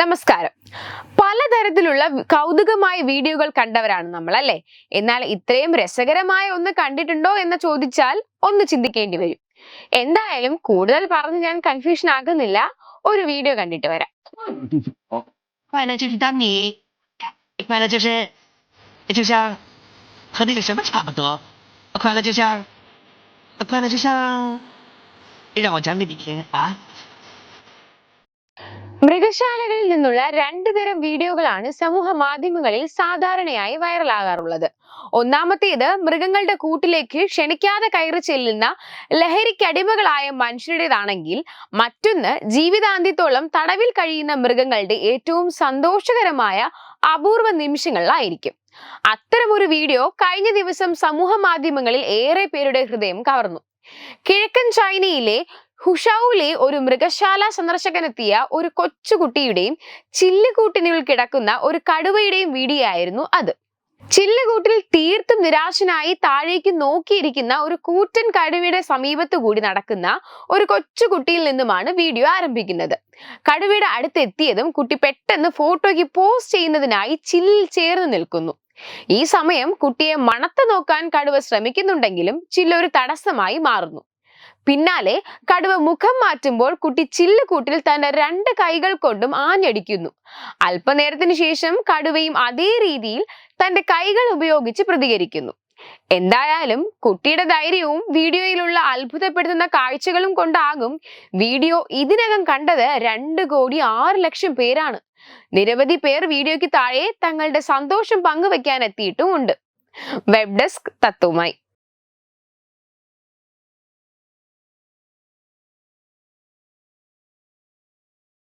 നമസ്കാരം. പലതരത്തിലുള്ള കൗതുകമായ വീഡിയോകൾ കണ്ടവരാണ് നമ്മൾ അല്ലെ എന്നാൽ ഇത്രയും രസകരമായ ഒന്ന് കണ്ടിട്ടുണ്ടോ എന്ന് ചോദിച്ചാൽ ഒന്ന് ചിന്തിക്കേണ്ടി വരും. എന്തായാലും കൂടുതൽ പറഞ്ഞ് ഞാൻ കൺഫ്യൂഷൻ ആകുന്നില്ല. ഒരു വീഡിയോ കണ്ടിട്ട് വരാം. മൃഗശാലകളിൽ നിന്നുള്ള രണ്ടു തരം വീഡിയോകളാണ് സമൂഹ മാധ്യമങ്ങളിൽ സാധാരണയായി വൈറലാകാറുള്ളത്. ഒന്നാമത്തേത് മൃഗങ്ങളുടെ കൂട്ടിലേക്ക് ക്ഷണിക്കാതെ കയറി ചെല്ലുന്ന ലഹരിക്കടിമകളായ മനുഷ്യരുടേതാണെങ്കിൽ മറ്റൊന്ന് ജീവിതാന്ത്യത്തോളം തടവിൽ കഴിയുന്ന മൃഗങ്ങളുടെ ഏറ്റവും സന്തോഷകരമായ അപൂർവ നിമിഷങ്ങളിലായിരിക്കും. അത്തരമൊരു വീഡിയോ കഴിഞ്ഞ ദിവസം സമൂഹ മാധ്യമങ്ങളിൽ ഏറെ പേരുടെ ഹൃദയം കവർന്നു. കിഴക്കൻ ചൈനയിലെ ഹുഷൌലെ ഒരു മൃഗശാല സന്ദർശകനെത്തിയ ഒരു കൊച്ചുകുട്ടിയുടെയും ചില്ലുകൂട്ടിനുള്ളിൽ കിടക്കുന്ന ഒരു കടുവയുടെയും വീഡിയോ ആയിരുന്നു അത്. ചില്ലുകൂട്ടിൽ തീർത്തും നിരാശനായി താഴേക്ക് നോക്കിയിരിക്കുന്ന ഒരു കൂറ്റൻ കടുവയുടെ സമീപത്തു കൂടി നടക്കുന്ന ഒരു കൊച്ചുകുട്ടിയിൽ നിന്നുമാണ് വീഡിയോ ആരംഭിക്കുന്നത്. കടുവയുടെ അടുത്തെത്തിയതും കുട്ടി പെട്ടെന്ന് ഫോട്ടോയ്ക്ക് പോസ്റ്റ് ചെയ്യുന്നതിനായി ചില്ലിൽ ചേർന്ന് നിൽക്കുന്നു. ഈ സമയം കുട്ടിയെ മണത്ത് നോക്കാൻ കടുവ ശ്രമിക്കുന്നുണ്ടെങ്കിലും ചില്ല ഒരു തടസ്സമായി മാറുന്നു. പിന്നാലെ കടുവ മുഖം മാറ്റുമ്പോൾ കുട്ടി ചില്ലുകൂട്ടിൽ തന്റെ രണ്ട് കൈകൾ കൊണ്ടും ആഞ്ഞടിക്കുന്നു. അല്പനേരത്തിന് ശേഷം കടുവയും അതേ രീതിയിൽ തന്റെ കൈകൾ ഉപയോഗിച്ച് പ്രതികരിക്കുന്നു. എന്തായാലും കുട്ടിയുടെ ധൈര്യവും വീഡിയോയിലുള്ള അത്ഭുതപ്പെടുത്തുന്ന കാഴ്ചകളും കൊണ്ടാകും വീഡിയോ ഇതിനകം കണ്ടത് രണ്ട് കോടി ആറ് ലക്ഷം പേരാണ്. നിരവധി പേർ വീഡിയോയ്ക്ക് താഴെ തങ്ങളുടെ സന്തോഷം പങ്കുവെക്കാൻ എത്തിയിട്ടുമുണ്ട് വെബ് ഡെസ്ക് തത്വമായി.